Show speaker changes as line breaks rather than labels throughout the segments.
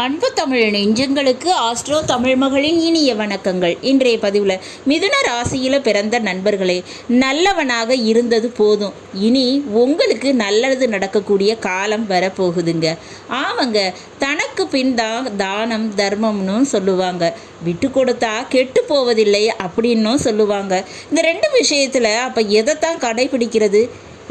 அன்பு தமிழ் நெஞ்சங்களுக்கு ஆஸ்ட்ரோ தமிழ் மகளின் இனிய வணக்கங்கள். இன்றைய பதிவில் மிதுன ராசியில் பிறந்த நண்பர்களே நல்லவனாக இருந்தது போதும். இனி உங்களுக்கு நல்லது நடக்கக்கூடிய காலம் வரப்போகுதுங்க. ஆமாங்க தனக்கு பின் தான் தானம் தர்மம்னு சொல்லுவாங்க. விட்டு கொடுத்தா கெட்டு போவதில்லை அப்படின்னும் சொல்லுவாங்க. இந்த ரெண்டு விஷயத்தில் அப்போ எதைத்தான் கடைபிடிக்கிறது?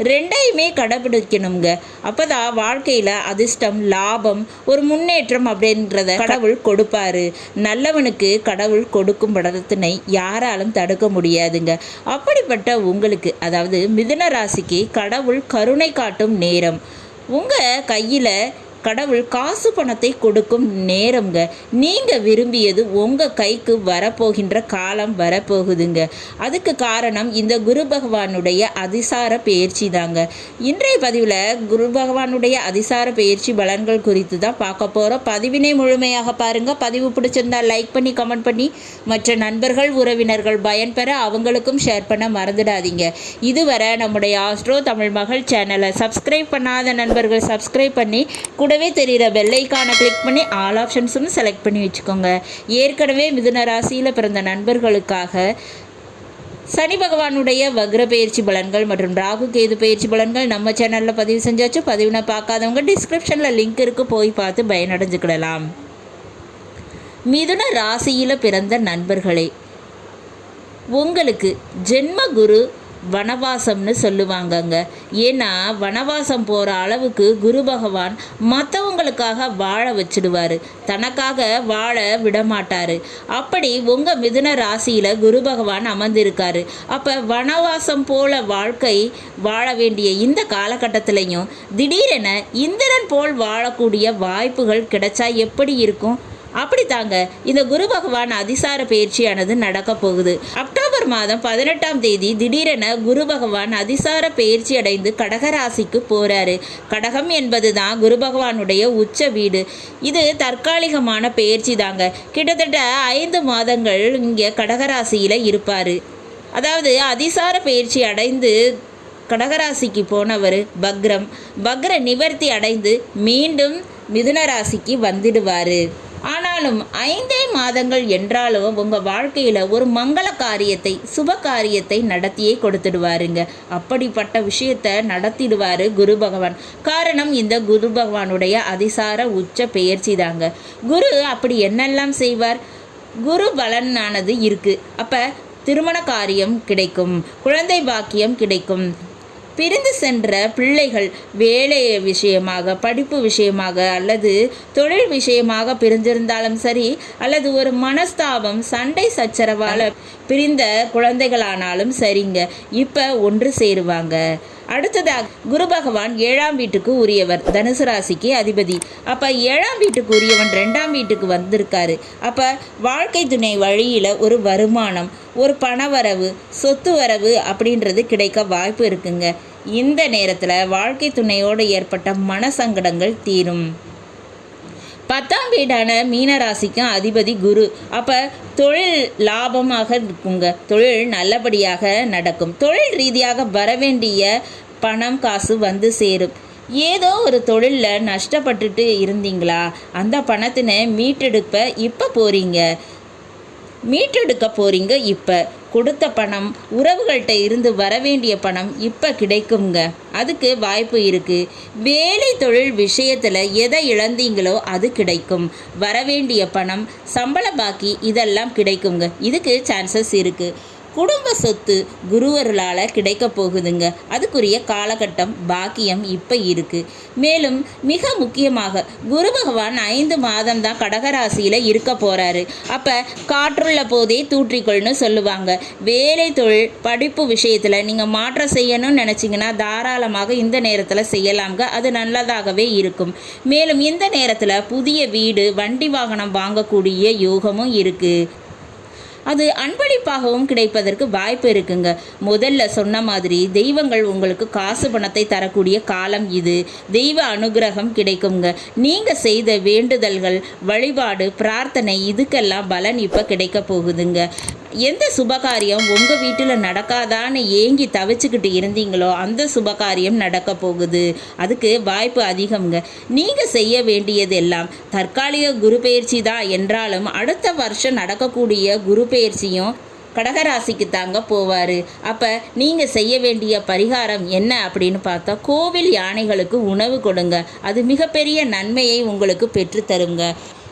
ரெண்டையுமே கடைபிடிக்கணுங்க அப்போதான் வாழ்க்கையில் அதிர்ஷ்டம் லாபம் ஒரு முன்னேற்றம் அப்படின்றத கடவுள் கொடுப்பாரு. நல்லவனுக்கு கடவுள் கொடுக்கும் படத்தினை யாராலும் தடுக்க முடியாதுங்க. அப்படிப்பட்ட உங்களுக்கு அதாவது மிதுன ராசிக்கு கடவுள் கருணை காட்டும் நேரம். உங்கள் கையில் கடவுள் காசு பணத்தை கொடுக்கும் நேரம்ங்க. நீங்கள் விரும்பியது உங்கள் கைக்கு வரப்போகின்ற காலம் வரப்போகுதுங்க. அதுக்கு காரணம் இந்த குரு பகவானுடைய அதிசார பயிற்சி தாங்க. இன்றைய பதிவில் குரு பகவானுடைய அதிசார பயிற்சி பலன்கள் குறித்து தான் பார்க்க போகிறோம் பதிவினை முழுமையாக பாருங்கள் பதிவு பிடிச்சிருந்தா லைக் பண்ணி கமெண்ட் பண்ணி மற்ற நண்பர்கள் உறவினர்கள் பயன்பெற அவங்களுக்கும் ஷேர் பண்ண மறந்துடாதீங்க. இதுவரை நம்முடைய ஆஸ்ட்ரோ தமிழ் மகள் சேனலை சப்ஸ்கிரைப் பண்ணாத நண்பர்கள் சப்ஸ்கிரைப் பண்ணி கூட கூடவே தெரிகிற பெல்லைக்கானை கிளிக் பண்ணி ஆல் ஆப்ஷன்ஸும் செலக்ட் பண்ணி வச்சுக்கோங்க. ஏற்கனவே மிதுன ராசியில் பிறந்த நண்பர்களுக்காக சனி பகவானுடைய வக்ர பயிற்சி பலன்கள் மற்றும் ராகு கேது பயிற்சி பலன்கள் நம்ம சேனலில் பதிவு செஞ்சாச்சு. பதிவுன பார்க்காதவங்க டிஸ்கிரிப்ஷனில் லிங்க் இருக்குது போய் பார்த்து பயனடைஞ்சுக்கிடலாம். மிதுன ராசியில் பிறந்த நண்பர்களே உங்களுக்கு ஜென்ம குரு வனவாசம்னு சொல்லுவாங்கங்க. ஏன்னா வனவாசம் போகிற அளவுக்கு குரு பகவான் மற்றவங்களுக்காக வாழ வச்சிடுவார். தனக்காக வாழ விடமாட்டார். அப்படி உங்கள் மிதுன ராசியில் குரு பகவான் அமர்ந்திருக்காரு. அப்போ வனவாசம் போல வாழ்க்கை வாழ வேண்டிய இந்த காலகட்டத்திலையும் திடீரென இந்திரன் போல் வாழக்கூடிய வாய்ப்புகள் கிடைச்சா எப்படி இருக்கும்? அப்படித்தாங்க. இந்த குரு பகவான் அதிசார பயிற்சியானது நடக்க போகுது. அக்டோபர் மாதம் பதினெட்டாம் தேதி திடீரென குரு பகவான் அதிசார பயிற்சி அடைந்து கடகராசிக்கு போறாரு. கடகம் என்பது தான் குரு பகவானுடைய உச்ச வீடு. இது தற்காலிகமான பயிற்சி தாங்க கிட்டத்தட்ட ஐந்து மாதங்கள் இங்கே கடகராசியில் இருப்பார். அதாவது அதிசார பயிற்சி அடைந்து கடகராசிக்கு போனவர் பக்ரம். பக்ர நிவர்த்தி அடைந்து மீண்டும் மிதுன ராசிக்கு வந்துடுவார். ஆனாலும் ஐந்தே மாதங்கள் என்றாலும் உங்கள் வாழ்க்கையில் ஒரு மங்கள காரியத்தை சுப காரியத்தை நடத்தியே கொடுத்துடுவாருங்க. அப்படிப்பட்ட விஷயத்தை நடத்திடுவார் குரு பகவான். காரணம் இந்த குரு பகவானுடைய அதிசார உச்ச பெயர்ச்சி தாங்க. குரு அப்படி என்னெல்லாம் செய்வார்? குரு பலனானது இருக்குது அப்போ திருமண காரியம் கிடைக்கும் குழந்தை பாக்கியம் கிடைக்கும். பிரிந்து சென்ற பிள்ளைகள் வேலை விஷயமாக படிப்பு விஷயமாக அல்லது தொழில் விஷயமாக பிரிந்திருந்தாலும் சரி அல்லது ஒரு மனஸ்தாபம் சண்டை சச்சரவால் பிரிந்த குழந்தைகளானாலும் சரிங்க. இப்போ ஒன்று சேருவாங்க. அடுத்ததாக குரு பகவான் ஏழாம் வீட்டுக்கு உரியவர் தனுசு ராசிக்கு அதிபதி. அப்போ ஏழாம் வீட்டுக்கு உரியவன் ரெண்டாம் வீட்டுக்கு வந்திருக்காரு. அப்போ வாழ்க்கை துணை வழியில் ஒரு வருமானம் ஒரு பணவரவு சொத்து வரவு அப்படின்றது கிடைக்க வாய்ப்பு இருக்குங்க. இந்த நேரத்தில் வாழ்க்கை துணையோடு ஏற்பட்ட மனசங்கடங்கள் தீரும். பத்தாம் வீடான மீனராசிக்கும் அதிபதி குரு. அப்போ தொழில் லாபமாக இருக்குங்க. தொழில் நல்லபடியாக நடக்கும். தொழில் ரீதியாக வரவேண்டிய பணம் காசு வந்து சேரும். ஏதோ ஒரு தொழிலில் நஷ்டப்பட்டுட்டு இருந்தீங்களா? அந்த பணத்தினை மீட்டெடுப்ப இப்போ போகிறீங்க மீட்டெடுக்க போகிறீங்க இப்போ. கொடுத்த பணம் உறவுகள்கிட்ட இருந்து வரவேண்டிய பணம் இப்போ கிடைக்குங்க அதுக்கு வாய்ப்பு இருக்குது வேலை தொழில் விஷயத்தில் எதை இழந்தீங்களோ அது கிடைக்கும். வரவேண்டிய பணம் சம்பள பாக்கி இதெல்லாம் கிடைக்குங்க இதுக்கு சான்சஸ் இருக்குது குடும்ப சொத்து குருவர்களால் கிடைக்க போகுதுங்க. அதுக்குரிய காலகட்டம் பாக்கியம் இப்போ இருக்குது மேலும் மிக முக்கியமாக குரு பகவான் ஐந்து மாதம் தான் கடகராசியில் இருக்க போகிறாரு அப்போ காற்றுள்ள போதே தூற்றிக்கொள்னு சொல்லுவாங்க. வேலை தொழில் படிப்பு விஷயத்தில் நீங்கள் மாற்றம் செய்யணும்னு நினச்சிங்கன்னா தாராளமாக இந்த நேரத்தில் செய்யலாம்ங்க. அது நல்லதாகவே இருக்கும். மேலும் இந்த நேரத்தில் புதிய வீடு வண்டி வாகனம் வாங்கக்கூடிய யோகமும் இருக்குது அது அன்பளிப்பாகவும் கிடைப்பதற்கு வாய்ப்பு இருக்குங்க. முதல்ல சொன்ன மாதிரி தெய்வங்கள் உங்களுக்கு காசு பணத்தை தரக்கூடிய காலம் இது. தெய்வ அனுகிரகம் கிடைக்குங்க. நீங்கள் செய்த வேண்டுதல்கள் வழிபாடு பிரார்த்தனை இதுக்கெல்லாம் பலன் இப்போ கிடைக்க போகுதுங்க. எந்த சுபகாரியம் உங்கள் வீட்டில் நடக்காதான்னு ஏங்கி தவிச்சுக்கிட்டு இருந்தீங்களோ அந்த சுபகாரியம் நடக்க போகுது. அதுக்கு வாய்ப்பு அதிகம்ங்க. நீங்கள் செய்ய வேண்டியது எல்லாம் தற்காலிக குரு பயிற்சி தான் என்றாலும் அடுத்த வருஷம் நடக்கக்கூடிய குரு பயிற்சியும் கடகராசிக்கு தாங்க போவார். அப்போ நீங்கள் செய்ய வேண்டிய பரிகாரம் என்ன அப்படின்னு பார்த்தா கோவில் யானைகளுக்கு உணவு கொடுங்க. அது மிகப்பெரிய நன்மையை உங்களுக்கு பெற்றுத்தருங்க